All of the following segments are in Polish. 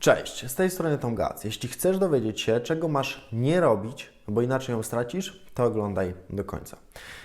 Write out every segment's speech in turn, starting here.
Cześć, z tej strony Tom Gac. Jeśli chcesz dowiedzieć się, czego masz nie robić, bo inaczej ją stracisz, to oglądaj do końca.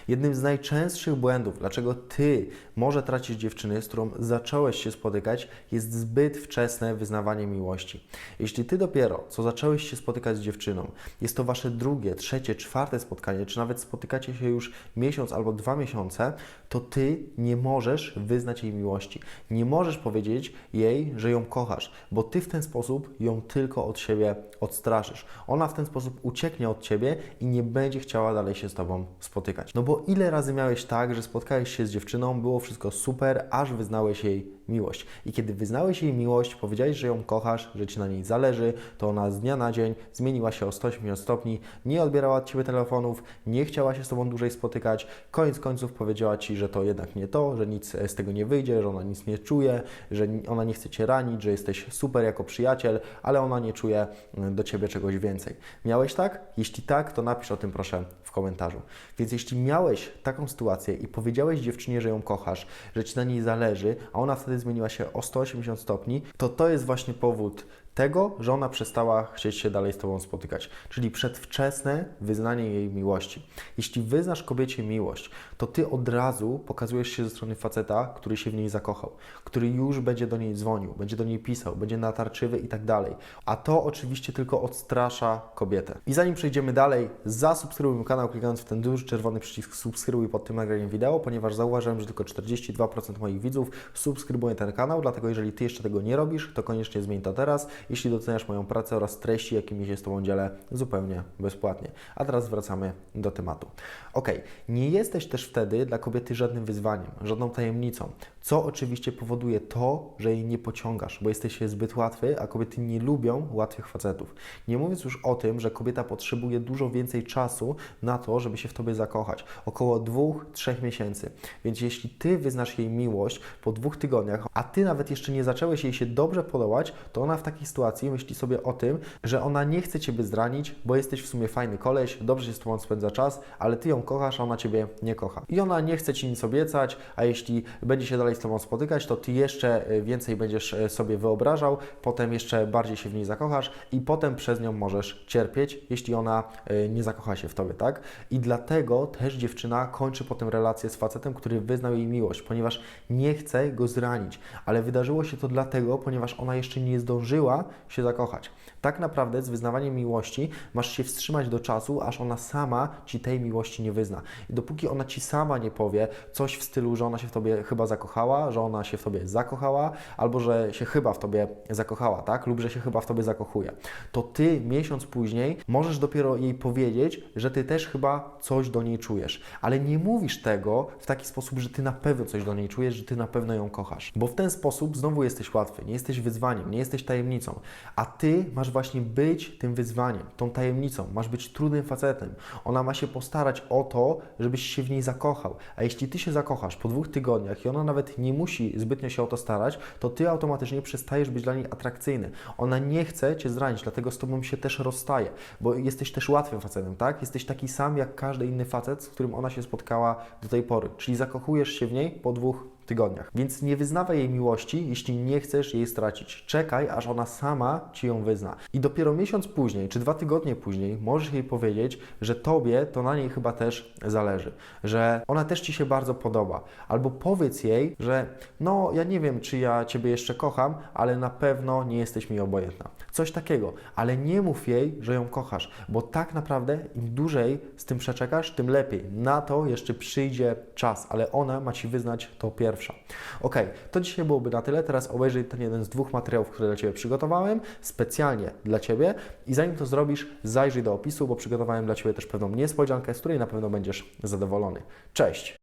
Jednym z najczęstszych błędów, dlaczego ty może tracić dziewczynę, z którą zacząłeś się spotykać, jest zbyt wczesne wyznawanie miłości. Jeśli ty dopiero co zacząłeś się spotykać z dziewczyną, jest to wasze drugie, trzecie, czwarte spotkanie, czy nawet spotykacie się już miesiąc albo dwa miesiące, to ty nie możesz wyznać jej miłości. Nie możesz powiedzieć jej, że ją kochasz, bo ty w ten sposób ją tylko od siebie odstraszysz. Ona w ten sposób ucieknie od ciebie i nie będzie chciała dalej się z tobą spotykać. No bo ile razy miałeś tak, że spotkałeś się z dziewczyną, było wszystko super, aż wyznałeś jej miłość. I kiedy wyznałeś jej miłość, powiedziałeś, że ją kochasz, że ci na niej zależy, to ona z dnia na dzień zmieniła się o 180 stopni, nie odbierała od ciebie telefonów, nie chciała się z tobą dłużej spotykać. Koniec końców powiedziała ci, że to jednak nie to, że nic z tego nie wyjdzie, że ona nic nie czuje, że ona nie chce cię ranić, że jesteś super jako przyjaciel, ale ona nie czuje do ciebie czegoś więcej. Miałeś tak? Jeśli tak, to napisz o tym proszę komentarzu. Więc jeśli miałeś taką sytuację i powiedziałeś dziewczynie, że ją kochasz, że ci na niej zależy, a ona wtedy zmieniła się o 180 stopni, to to jest właśnie powód tego, że ona przestała chcieć się dalej z Tobą spotykać, czyli przedwczesne wyznanie jej miłości. Jeśli wyznasz kobiecie miłość, to Ty od razu pokazujesz się ze strony faceta, który się w niej zakochał, który już będzie do niej dzwonił, będzie do niej pisał, będzie natarczywy i tak dalej. A to oczywiście tylko odstrasza kobietę. I zanim przejdziemy dalej, zasubskrybuj mój kanał klikając w ten duży czerwony przycisk subskrybuj pod tym nagraniem wideo, ponieważ zauważyłem, że tylko 42% moich widzów subskrybuje ten kanał, dlatego jeżeli Ty jeszcze tego nie robisz, to koniecznie zmień to teraz jeśli doceniasz moją pracę oraz treści, jakimi się z Tobą dzielę zupełnie bezpłatnie. A teraz wracamy do tematu. Ok, nie jesteś też wtedy dla kobiety żadnym wyzwaniem, żadną tajemnicą, co oczywiście powoduje to, że jej nie pociągasz, bo jesteś zbyt łatwy, a kobiety nie lubią łatwych facetów. Nie mówiąc już o tym, że kobieta potrzebuje dużo więcej czasu na to, żeby się w Tobie zakochać. Około dwóch, trzech miesięcy. Więc jeśli Ty wyznasz jej miłość po dwóch tygodniach, a Ty nawet jeszcze nie zacząłeś jej się dobrze podobać, to ona w takiej sytuacji myśli sobie o tym, że ona nie chce Ciebie zranić, bo jesteś w sumie fajny koleś, dobrze się z Tobą spędza czas, ale Ty ją kochasz, a ona Ciebie nie kocha. I ona nie chce Ci nic obiecać, a jeśli będzie się dalej z Tobą spotykać, to Ty jeszcze e, więcej będziesz e, sobie wyobrażał, potem jeszcze bardziej się w niej zakochasz i potem przez nią możesz cierpieć, jeśli ona e, nie zakocha się w Tobie, tak? I dlatego też dziewczyna kończy potem relację z facetem, który wyznał jej miłość, ponieważ nie chce go zranić. Ale wydarzyło się to dlatego, ponieważ ona jeszcze nie zdążyła się zakochać. Tak naprawdę z wyznawaniem miłości masz się wstrzymać do czasu, aż ona sama ci tej miłości nie wyzna. I dopóki ona ci sama nie powie coś w stylu, że ona się w tobie chyba zakochała, że ona się w tobie zakochała, albo że się chyba w tobie zakochała, tak? Lub że się chyba w tobie zakochuje, to ty miesiąc później możesz dopiero jej powiedzieć, że ty też chyba coś do niej czujesz. Ale nie mówisz tego w taki sposób, że ty na pewno coś do niej czujesz, że ty na pewno ją kochasz. Bo w ten sposób znowu jesteś łatwy, nie jesteś wyzwaniem, nie jesteś tajemnicą, a ty masz właśnie być tym wyzwaniem, tą tajemnicą, masz być trudnym facetem. Ona ma się postarać o to, żebyś się w niej zakochał. A jeśli ty się zakochasz po dwóch tygodniach i ona nawet nie musi zbytnio się o to starać, to ty automatycznie przestajesz być dla niej atrakcyjny. Ona nie chce cię zranić, dlatego z tobą się też rozstaje, bo jesteś też łatwym facetem, tak? Jesteś taki sam jak każdy inny facet, z którym ona się spotkała do tej pory. Czyli zakochujesz się w niej po dwóch tygodniach. Więc nie wyznawaj jej miłości, jeśli nie chcesz jej stracić. Czekaj, aż ona sama ci ją wyzna. I dopiero miesiąc później, czy dwa tygodnie później, możesz jej powiedzieć, że tobie to na niej chyba też zależy, że ona też ci się bardzo podoba. Albo powiedz jej, że no, ja nie wiem, czy ja ciebie jeszcze kocham, ale na pewno nie jesteś mi obojętna. Coś takiego, ale nie mów jej, że ją kochasz, bo tak naprawdę im dłużej z tym przeczekasz, tym lepiej. Na to jeszcze przyjdzie czas, ale ona ma ci wyznać to pierwsze pierwsza. Ok, to dzisiaj byłoby na tyle. Teraz obejrzyj ten jeden z dwóch materiałów, które dla Ciebie przygotowałem specjalnie dla Ciebie i zanim to zrobisz, zajrzyj do opisu, bo przygotowałem dla Ciebie też pewną niespodziankę, z której na pewno będziesz zadowolony. Cześć!